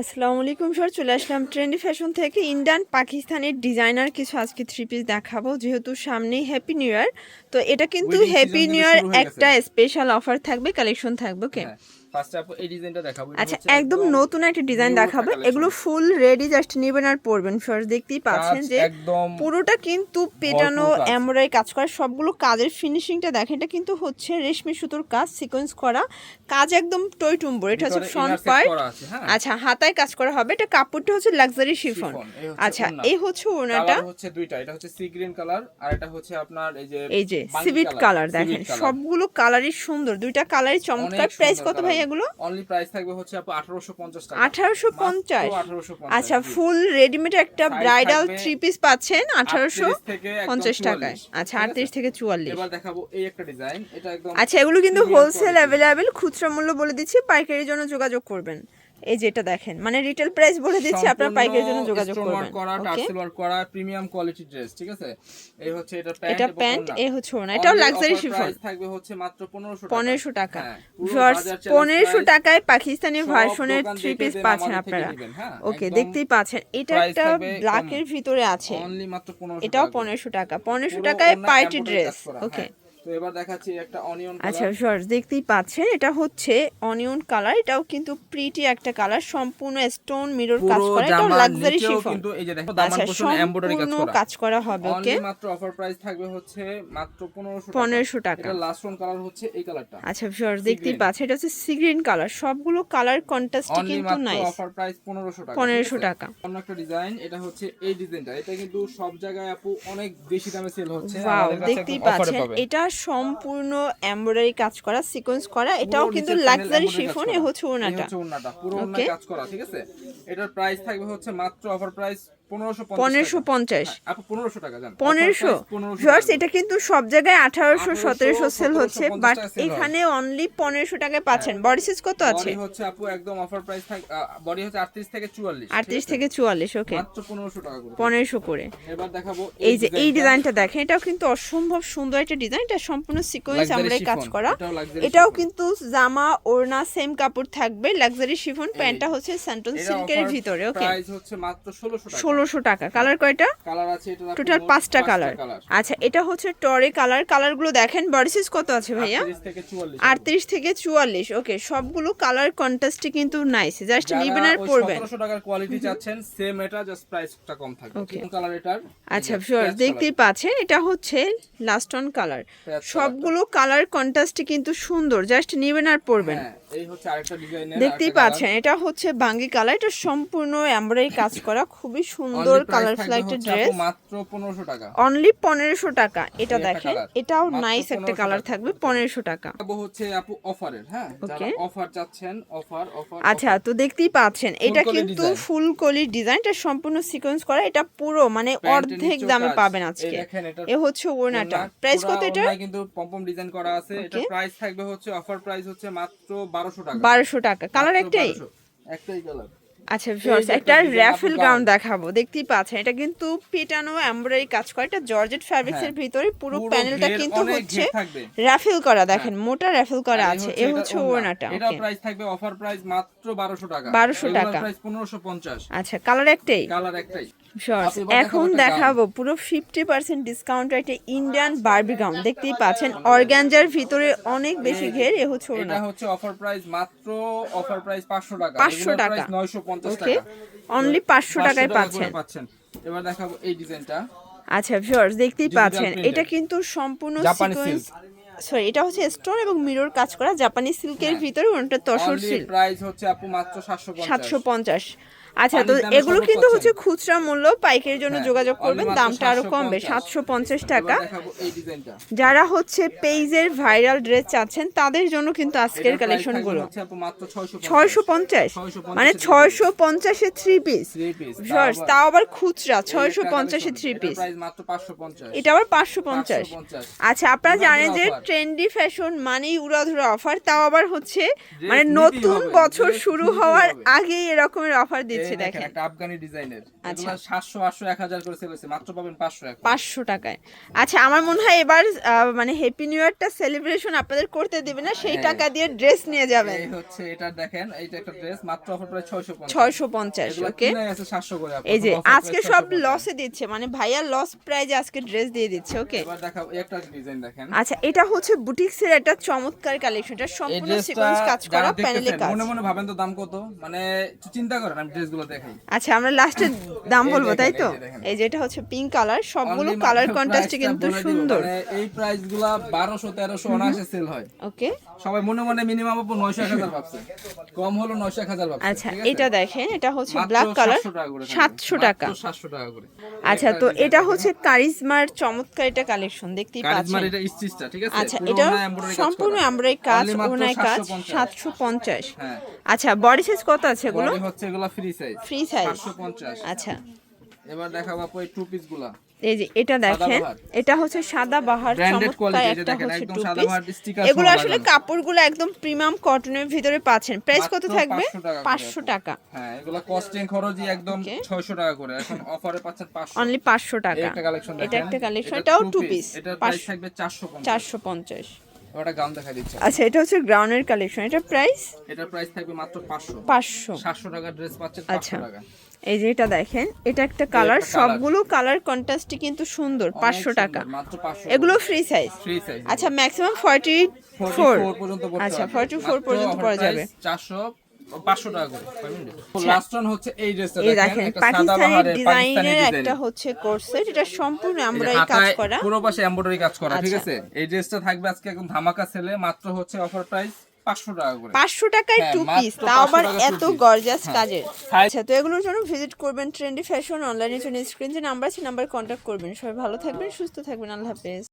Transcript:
আসসালামু আলাইকুম স্যার চলে আসলাম ট্রেন্ডি ফ্যাশন থেকে। ইন্ডিয়ান পাকিস্তানের ডিজাইনার কিছু আজকে থ্রি পিস দেখাবো যেহেতু সামনেই হ্যাপি নিউ ইয়ার তো এটা কিন্তু হ্যাপি নিউ ইয়ার একটা স্পেশাল অফার থাকবে কালেকশন থাকবে ওকে হ্যাঁ আচ্ছা একদম নতুন একটা ডিজাইন দেখাবো। এগুলো ফুল রেডি জাস্ট নেবেন আর পরবেন। ফার্স্ট দেখতেই পাচ্ছেন যে পুরোটা কিন্তু পেটানো ভরপুর কাজ। করা সবগুলো কাজের ফিনিশিংটা দেখেন এটা কিন্তু হচ্ছে রেশমি সুতোর কাজ সিকোয়েন্স করা। কাজ একদম টই টুম্বর এটা হচ্ছে ফ্রন্ট পার্ট করা আছে, আচ্ছা কাজ করা হবে। এটা কাপড়টা হচ্ছে লাক্সারি শিফন Chiffon, এই হচ্ছে আচ্ছা এই হচ্ছে দুইটা এটা হচ্ছে সি গ্রিন কালার আর এটা হচ্ছে আপনার এই যে এই যে সিভিট কালার দেখেন সবগুলো কালারই সুন্দর দুইটা কালারই চমৎকার। প্রাইস কত ভাই এগুলো? অনলি প্রাইস থাকবে হচ্ছে আপু 1850 টাকা। আঠারোশো পঞ্চাশ? মাত্র 1850 আচ্ছা ফুল রেডিমেড একটা ব্রাইডাল থ্রি পিস পাচ্ছেন আঠারোশো 38 পঞ্চাশ টাকায়। আচ্ছা ঠিক আছে? আটত্রিশ থেকে চুয়াল্লিশ। এবার দেখাবো এই একটা ডিজাইন এটা একদম আচ্ছা এগুলো কিন্তু হোলসেল। অ্যাভেলেবেল খুচরা মূল্য বলে দিচ্ছি পাইকারির জন্য যোগাযোগ করবেন। এই যেটা দেখেন মানে রিটেল প্রাইস বলে দিচ্ছি আপনার পাইকারির জন্য যোগাযোগ করবেন করা টার্সেল ওয়ার্ক করা প্রিমিয়াম কোয়ালিটি ড্রেস ঠিক আছে? এই হচ্ছে এটা প্যান্ট এটা প্যান্ট এ হচ্ছে ওড়না। এটাও লাক্সারি শিফন থাকবে হচ্ছে মাত্র 1500 টাকা। পনেরোশো টাকা। হ্যাঁ, পুরো ভিউয়ার্স বাজার চ্যালেঞ্জ পনেরোশো price টাকায় পাকিস্তানি ভার্সনের থ্রি পিস পাচ্ছেন আপনারা। হ্যাঁ, ওকে দেখতেই পাচ্ছেন। এটা একটা থাকবে ব্ল্যাকের ভিতরে আছে। অনলি মাত্র 1500 এটাও টাকা। পনেরোশো টাকা পনেরোশো পুরো টাকায় ওড়না পার্টি ড্রেস ওকে হ্যাঁ। তো এবার দেখাচ্ছি একটা অনিয়ন আচ্ছা দেখতেই পাচ্ছেন এটা হচ্ছে অনিয়ন কালার এটাও কিন্তু প্রিটি একটা কালার সম্পূর্ণ স্টোন মিরর কাজ করা জামার লাক্সারি শিফন কিন্তু এই যে দেখো দামান আচ্ছা পোষণ এমব্রয়ডারি কাজ করা। কাজ করা হবে ওকে মাত্র অফার প্রাইস থাকবে হচ্ছে মাত্র 1500 টাকা। এটা লাস্ট কালার হচ্ছে এই কালারটা আচ্ছা দেখতেই পাচ্ছেন এটা হচ্ছে সি গ্রিন কালার সবগুলো কালার কন্ট্রাস্টই কিন্তু নাইস অফার প্রাইস 1500 টাকা 1500 টাকা। অন্য একটা ডিজাইন এটা হচ্ছে এই ডিজাইনটা এটা কিন্তু সব জায়গায় আপু অনেক বেশি দামে সেল হচ্ছে। আমাদের কাছে দেখতেই পাচ্ছেন এটা সম্পূর্ণ এমব্রয়ডারি কাজ করা সিকোয়েন্স করা এটাও কিন্তু লাক্সারি শিফন এ হচ্ছে ওনাটা ওকে পুরো কাজ করা ঠিক আছে? এটার প্রাইস থাকবে হচ্ছে মাত্র অফার প্রাইস 1550 পনেরোশো পঞ্চাশ হ্যাঁ, আপু 1500 টাকা জান। পনেরোশো। ভিউয়ার্স এটা কিন্তু সব জায়গায় আঠারোশো 1800, সতেরোশো সেল হচ্ছে বাট হয়। এখানে অনলি পনেরোশো টাকায় পাচ্ছেন। বডি সাইজ কত আছে? হচ্ছে আপু একদম অফার প্রাইস বডি হচ্ছে 38 থেকে 44 আটত্রিশ থেকে চুয়াল্লিশ ওকে মাত্র 1500 টাকা পনেরোশো করে। এবার দেখাবো এই যে এই ডিজাইনটা। দেখেন এটাও কিন্তু অসম্ভব সুন্দর একটা ডিজাইন এটা সম্পূর্ণ সিকোয়েন্স আমরা কাজ করা। এটাও। কিন্তু জামা ওড়না সেম কাপড় থাকবে লাক্সারি শিফন প্যান্টটা হচ্ছে স্যান্টন সিল্কের ভিতরে ওকে প্রাইস হচ্ছে মাত্র 1600 টাকা। ষোলোশো টাকা। কালার কয়টা? কালার আছে এটা টোটাল পাঁচটা কালার আচ্ছা এটা হচ্ছে টরে কালার কালারগুলো দেখেন বডি সাইজ কত আছে ভাইয়া? 38 থেকে 44 আটত্রিশ থেকে চুয়াল্লিশ। ওকে সবগুলো কালার কন্ট্রাস্টে কিন্তু নাইস জাস্ট নিবেন আর পরবেন। 1700 টাকার কোয়ালিটি চাচ্ছেন সেম এটা জাস্ট প্রাইসটা কম থাকবে। Okay. কালার এটার আচ্ছা peach দেখতেই পাচ্ছেন এটা হচ্ছে লাস্ট অন কালার সবগুলো কালার কন্ট্রাস্টে কিন্তু সুন্দর। জাস্ট নিবেন আর পরবেন। দেখতেই পাচ্ছেন এটা হচ্ছে বাঙ্গি কালার এটা সম্পূর্ণ এমব্রয়ডারি কাজ করা খুবই সুন্দর কালারফুল একটা ড্রেস মাত্র 1500 টাকা। অনলি পনেরোশো টাকা এটা দেখেন এটাও নাইস একটা কালার থাকবে পনেরোশো টাকা। দেখাবো হচ্ছে আপু অফারের হ্যাঁ? যারা অফার চাচ্ছেন অফার অফার আচ্ছা তো দেখতেই পাচ্ছেন এটা কিন্তু design। ফুলকলি ডিজাইনটা সম্পূর্ণ সিকোয়েন্স করা এটা পুরো মানে অর্ধেক দামে পাবেন আজকে। এ হচ্ছে ওড়নাটা। প্রাইস পুরা কত এটা? কিন্তু পম্পম ডিজাইন করা আছে। এটা প্রাইস থাকবে হচ্ছে অফার প্রাইস হচ্ছে মাত্র 1200 টাকা বারোশো টাকা। কালার একটাই? একটাই কালার আচ্ছা ভিউয়ার্স একটা র্যাফেল গাউন দেখাবো। দেখতেই পাচ্ছেন এটা কিন্তু পিটানো এমব্রয়ডারি কাজ করা। এটা জর্জেট ফ্যাব্রিক্স এর হ্যাঁ। ভিতরে পুরো প্যানেলটা কিন্তু হচ্ছে র্যাফেল করা দেখেন মোটা র্যাফেল করা এই আছে। এ এটার হচ্ছে ওড়নাটা ওকে প্রাইস থাকবে অফার প্রাইস মাত্র 1200 টাকা। 1200 টাকা। প্রাইস 1550 আচ্ছা কালার একটাই? কালার একটাই। শর্টস এখন দেখাবো। পুরো ফিফটি পার্সেন্ট ডিসকাউন্ট একটা ইন্ডিয়ান বারবি গাউন দেখতেই পাচ্ছেন অর্গানজার ভিতরে অনেক বেশি ঘের এ হচ্ছে এটা হচ্ছে অফার প্রাইস মাত্র অফার প্রাইস 500 টাকা। 500 টাকা। 950 টাকা। অনলি 500 টাকায় পাচ্ছেন। এবার দেখাবো এই ডিজাইনটা আচ্ছা ভিউয়ার্স দেখতেই পাচ্ছেন। এটা কিন্তু সম্পূর্ণ সিকোয়েন্স সরি এটা হচ্ছে স্টোন এবং মিরর কাজ করা জাপানি সিল্কের হ্যাঁ। ভিতরে ওটা তসর সিল্ক প্রাইস হচ্ছে আপু মাত্র 750 সাতশো পঞ্চাশ। আচ্ছা তো এগুলো কিন্তু হচ্ছে খুচরা মূল্য পাইকারির জন্য হ্যাঁ, যোগাযোগ করবেন। দামটা আরও কমবে সাতশো পঞ্চাশ। টাকা। যারা হচ্ছে পেইজের ভাইরাল ড্রেস চাচ্ছেন তাদের জন্য কিন্তু আজকের এটার price কালেকশনগুলো। হচ্ছে আপু মাত্র 650 ছয়শো পঞ্চাশ। মানে ছয়শো পঞ্চাশে থ্রি পিস তাও আবার- খুচরা ছয়শো পঞ্চাশে থ্রি পিস price মাত্র 550 এটা আবার পাঁচশো পঞ্চাশ। আচ্ছা আপনারা জানেন যে ট্রেন্ডি ফ্যাশন মানেই উড়াধুরা অফার তাও আবার হচ্ছে মানে নতুন বছর শুরু হওয়ার আগেই এরকমের অফার দিচ্ছে। দেখাচ্ছি দেখেন দেখেন একটা আফগানি ডিজাইনের। আচ্ছা। 700 800 1000 করে সেল হচ্ছে মাত্র পাবেন 500 টাকা পাঁচশো টাকায়। আচ্ছা আমার মনে হয় এবার মানে হ্যাপি নিউ ইয়ারটা সেলিব্রেশন আপনাদের করতে দিবে না সেই হ্যাঁ। টাকা দিয়ে ড্রেস নিয়ে যাবেন। এই হচ্ছে এটা দেখেন এইটা একটা ড্রেস মাত্র অফার প্রাইস 650 ছয়শো পঞ্চাশ এগুলা ওকে আছে 700 করে এই যে আজকে সব 650 লসে দিচ্ছে মানে ভাইয়া লস প্রাইজে আজকে ড্রেস দিয়ে দিচ্ছে ওকে এবার দেখাবো একটা ডিজাইন দেখেন। আচ্ছা এটা হচ্ছে বুটিক্সের একটা চমৎকার কালেকশন এটা সম্পূর্ণ সিকোয়েন্স কাজ করা প্যানেলে কাজ। মনে মনে ভাবেন তো দাম কত? মানে চিন্তা করেন আমি ড্রেসগুলো দেখাই। আচ্ছা আমরা লাস্টে দাম বলব তাই তো? এই যে দেখেন। এই যে এটা হচ্ছে পিঙ্ক কালার সবগুলো কালার কন্ট্রাস্টে কিন্তু সুন্দর। মানে এই প্রাইসগুলা বারোশো তেরোশো অনায়াসে সেল হয়। ওকে সবাই মনে মনে মিনিমাম আপু নয়শো এক হাজার ভাবছে। কম হলো নয়শো এক হাজার ভাবছে আচ্ছা এটা দেখেন এটা হচ্ছে ব্ল্যাক কালার 700 টাকা সাতশো টাকা। 700 টাকা করে। আচ্ছা তো এটা হচ্ছে কারিজমার চমৎকার এটা কালেকশন দেখতেই কারিজমার পাচ্ছেন। এটা স্টিচটা ঠিক আছে? আচ্ছা এটা সম্পূর্ণ। এমব্রয়ডারি কাজ ওনায় কাজ 750 সাতশো পঞ্চাশ। হ্যাঁ। আচ্ছা বডি সাইজ কত আছে এগুলো? হচ্ছে এগুলা ফ্রি সাইজ ফ্রি সাইজ 750 আচ্ছা। এবার দেখাবো আপু এই টু পিসগুলা। এই যে এটা দেখেন এটা হচ্ছে সাদা বাহার চমৎকার একটা হচ্ছে টু পিস এগুলো আসলে কাপড়গুলো একদম প্রিমিয়াম কটনের ভিতরে পাচ্ছেন। প্রাইস কত থাকবে? 500 টাকা পাঁচশো টাকা। হ্যাঁ এগুলা কস্টিং খরচই একদম 600 টাকা করে। এখন অফারে পাচ্ছেন 500 অনলি পাঁচশো এই টাকা একটা কালেকশন এটা একটা কালেকশন এটাও টু পিস এটার প্রাইস থাকবে 450 চারশো পঞ্চাশ। ওটা গাউন দেখা দিচ্ছে। আচ্ছা এটা হচ্ছে গ্রাউন্ডের কালেকশন এটা প্রাইস এটা প্রাইস থাকবে মাত্র 500 পাঁচশো। 700 টাকা ড্রেস পাচ্ছেন আচ্ছা। 500 টাকা। এই যে এটা দেখেন এটা একটা কালার সবগুলো কালার কন্ট্রাস্টই কিন্তু সুন্দর অনেক পাঁচশো সুন্দর, টাকা। মাত্র 500 এগুলো ফ্রি সাইজ ফ্রি সাইজ আচ্ছা ম্যাক্সিমাম ফর্টি ফোর 44 পর্যন্ত আচ্ছা পারবে। ফর্টি ফোর মাত্র পর্যন্ত পড়া যাবে। 400 ও 500 টাকা করে লাস্ট ওয়ান হচ্ছে এই ড্রেসটা দেখেন পাকিস্তানি ডিজাইনের একটা হচ্ছে কোর্সেট এটা সম্পূর্ণ এই কাজ করা। পুরো পাশে এমব্রয়ডারি কাজ করা ঠিক আচ্ছা। আছে? এই ড্রেসটা থাকবে আজকে একদম ধামাকা সেলে মাত্র হচ্ছে অফার প্রাইস 500 টাকা করে। পাঁচশো টাকায় হ্যাঁ, টু পিস তাও আবার এত। গর্জাস হ্যাঁ। কাজের। আচ্ছা তো এগুলোর জন্য ভিজিট করবেন ট্রেন্ডি ফ্যাশন অনলাইনের জন্য স্ক্রিন যে নাম্বার আছে নাম্বার কন্ট্যাক্ট করবেন। সবাই ভালো থাকবেন সুস্থ থাকবেন আল্লাহ হাফেজ।